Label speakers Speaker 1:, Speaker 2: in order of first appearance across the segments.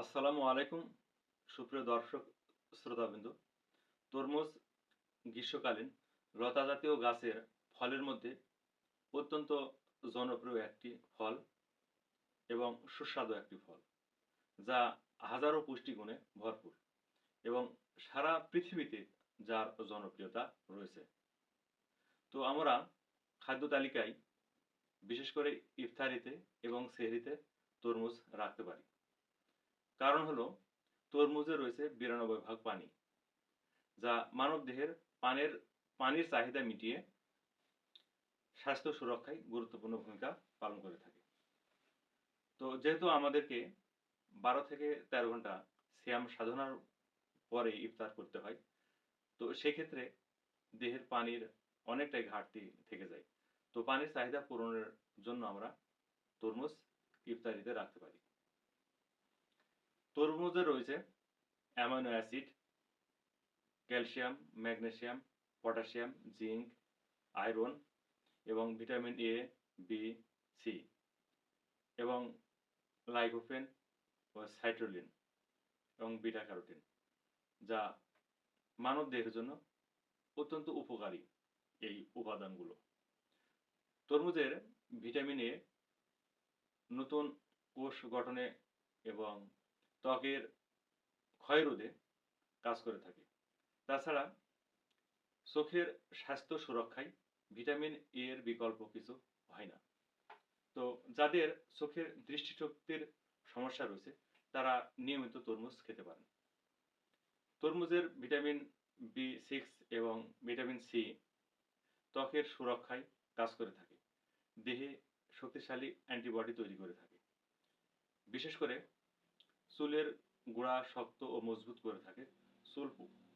Speaker 1: আসসালামু আলাইকুম, সুপ্রিয় দর্শক, শ্রোতাবিন্দু। তরমুজ গ্রীষ্মকালীন লতা জাতীয় গাছের ফলের মধ্যে অত্যন্ত জনপ্রিয় একটি ফল এবং সুস্বাদু একটি ফল, যা হাজারো পুষ্টিগুণে ভরপুর এবং সারা পৃথিবীতে যার জনপ্রিয়তা রয়েছে। তো আমরা খাদ্য তালিকায় বিশেষ করে ইফতারিতে এবং সেহরিতে তরমুজ রাখতে পারি। কারণ হলো, তরমুজে রয়েছে বিরানব্বই ভাগ পানি, যা মানব দেহের পানের, পানির চাহিদা মিটিয়ে স্বাস্থ্য সুরক্ষায় গুরুত্বপূর্ণ ভূমিকা পালন করে থাকে। তো যেহেতু আমাদেরকে বারো থেকে তেরো ঘণ্টা শ্যাম সাধনার পরে ইফতার করতে হয়, তো সেক্ষেত্রে দেহের পানির অনেকটাই ঘাটতি থেকে যায়। তো পানির চাহিদা পূরণের জন্য আমরা তরমুজ ইফতারিতে রাখতে পারি। তরমুজে রয়েছে amino acid, calcium, magnesium, potassium, zinc, iron এবং ভিটামিন এ বি সি এবং লাইকোফেন ও সাইট্রোলিন এবং বিটা ক্যারোটিন যা মানব দেহের জন্য অত্যন্ত উপকারী এই উপাদানগুলো। তরমুজের ভিটামিন এ নতুন কোষ গঠনে এবং ত্বকের ক্ষয়রোধে কাজ করে থাকে। তাছাড়া চোখের স্বাস্থ্য সুরক্ষায় ভিটামিন এ এর বিকল্প কিছু হয় না। তো যাদের চোখের দৃষ্টিশক্তির সমস্যা রয়েছে, তারা নিয়মিত তরমুজ খেতে পারেন। তরমুজের ভিটামিন বি সিক্স এবং ভিটামিন সি ত্বকের সুরক্ষায় কাজ করে থাকে। দেহে শক্তিশালী অ্যান্টিবডি তৈরি করে থাকে। বিশেষ করে চুলের গোড়া শক্ত ও মজবুত করে থাকে, চুল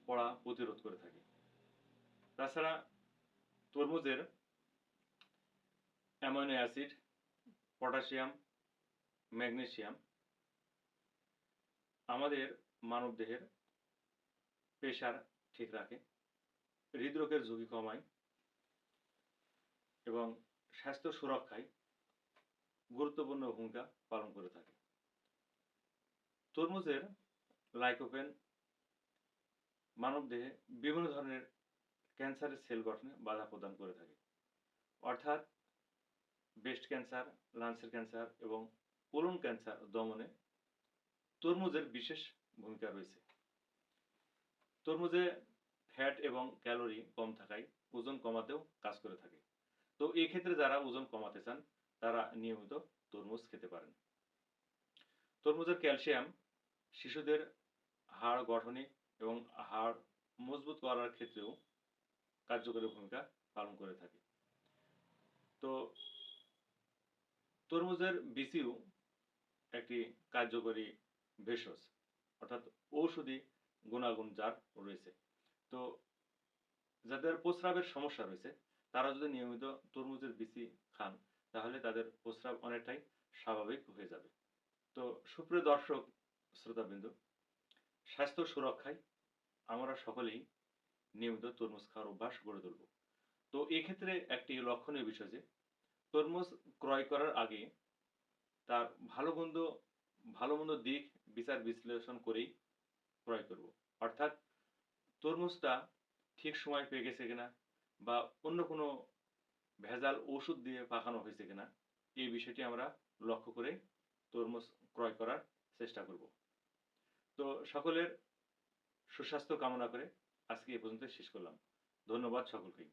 Speaker 1: পড়া প্রতিরোধ করে থাকে। তাছাড়া তরমুজের অ্যামাইনো অ্যাসিড, পটাশিয়াম ম্যাগনেসিয়াম আমাদের মানব দেহের প্রেশার ঠিক রাখে, হৃদরোগের ঝুঁকি কমায় এবং স্বাস্থ্য সুরক্ষায় গুরুত্বপূর্ণ ভূমিকা পালন করে থাকে। তরমুজের লাইকোপেন মানবদেহে বিভিন্ন ধরনের ক্যান্সারের সেল গঠনে বাধা প্রদান করে থাকে। অর্থাৎ ব্রেস্ট ক্যান্সার লাংসের ক্যান্সার এবং কোলন ক্যান্সার দমনে তরমুজের বিশেষ ভূমিকা রয়েছে। তরমুজে ফ্যাট এবং ক্যালোরি কম থাকায় ওজন কমাতেও কাজ করে থাকে। তো এই ক্ষেত্রে যারা ওজন কমাতে চান, তারা নিয়মিত তরমুজ খেতে পারেন। তরমুজের ক্যালসিয়াম শিশুদের হাড় গঠনে এবং হাড় মজবুত করার ক্ষেত্রেও কার্যকরী ভূমিকা পালন করে থাকে। তো তরমুজের বিচিও একটি কার্যকরী ভেষজ, অর্থাৎ ঔষধি গুণাগুণ যার রয়েছে। তো যাদের প্রস্রাবের সমস্যা রয়েছে, তারা যদি নিয়মিত তরমুজের বিচি খান, তাহলে তাদের প্রস্রাব অনেকটাই স্বাভাবিক হয়ে যাবে। তো সুপ্রিয় দর্শক শ্রোতাবৃন্দ স্বাস্থ্য সুরক্ষায় আমরা সকলেই নিয়মিত তরমুজ খাওয়ার অভ্যাস গড়ে তুলব। তো এক্ষেত্রে একটি লক্ষণীয় বিষয় যে, তরমুজ ক্রয় করার আগে তার ভালো মন্দ ভালো মন্দ দিক বিচার বিশ্লেষণ করেই ক্রয় করব। অর্থাৎ তরমুজটা ঠিক সময় পেয়ে গেছে কিনা বা অন্য কোনো ভেজাল ওষুধ দিয়ে পাকানো হয়েছে কিনা, এই বিষয়টি আমরা লক্ষ্য করে তরমুজ ক্রয় করার চেষ্টা করব। তো সকলের সুস্বাস্থ্য কামনা করে আজকে এ পর্যন্ত শেষ করলাম। ধন্যবাদ সকলকেই।